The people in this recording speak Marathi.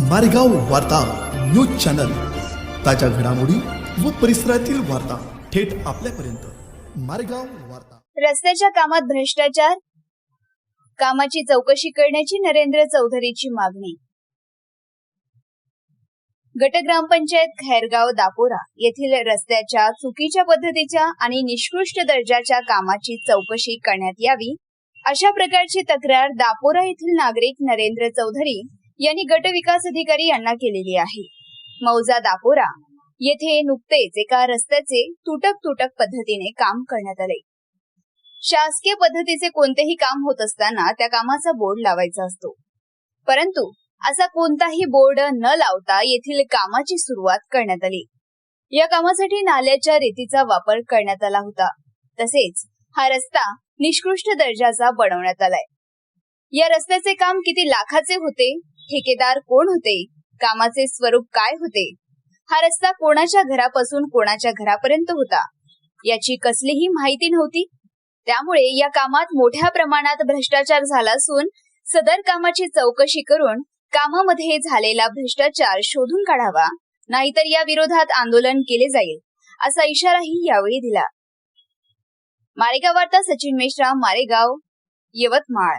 मारेगाव वार्ता न्यूज चॅनल. ताज्या घडामोडी व परिसरातील वार्ता थेट आपल्यापर्यंत. मारेगाव वार्ता. रस्त्याच्या कामात भ्रष्टाचार? कामाची चौकशी करण्याची नरेंद्र चौधरीची मागणी. गट ग्रामपंचायत खैरगाव दापोरा येथील रस्त्याच्या चुकीच्या पद्धतीच्या आणि निकृष्ट दर्जाच्या कामाची चौकशी करण्यात यावी अशा प्रकारची तक्रार दापोरा येथील नागरिक नरेंद्र चौधरी यांनी गट विकास अधिकारी यांना केलेली आहे. मौजा दापोरा. येथे नुकतेच एका रस्त्याचे तुटक तुटक पद्धतीने काम करण्यात आले. शासकीय पद्धतीचे कोणतेही काम होत असताना त्या कामाचा बोर्ड लावायचा असतो. परंतु असा कोणताही बोर्ड न लावता येथील कामाची सुरुवात करण्यात आली. या कामासाठी नाल्याच्या रेतीचा वापर करण्यात आला होता. तसेच हा रस्ता निष्कृष्ट दर्जाचा बनवण्यात आलाय. या रस्त्याचे काम किती लाखाचे होते? ठेकेदार कोण होते? कामाचे स्वरूप काय होते? हा रस्ता कोणाच्या घरापासून कोणाच्या घरापर्यंत होता? याची कसलीही माहिती नव्हती. त्यामुळे या कामात मोठ्या प्रमाणात भ्रष्टाचार झाला असून सदर कामाची चौकशी करून कामामध्ये झालेला भ्रष्टाचार शोधून काढावा नाहीतर या विरोधात आंदोलन केले जाईल असा इशाराही यावेळी दिला. मारेगाव वार्ता सचिन मेश्राम मारेगाव यवतमाळ.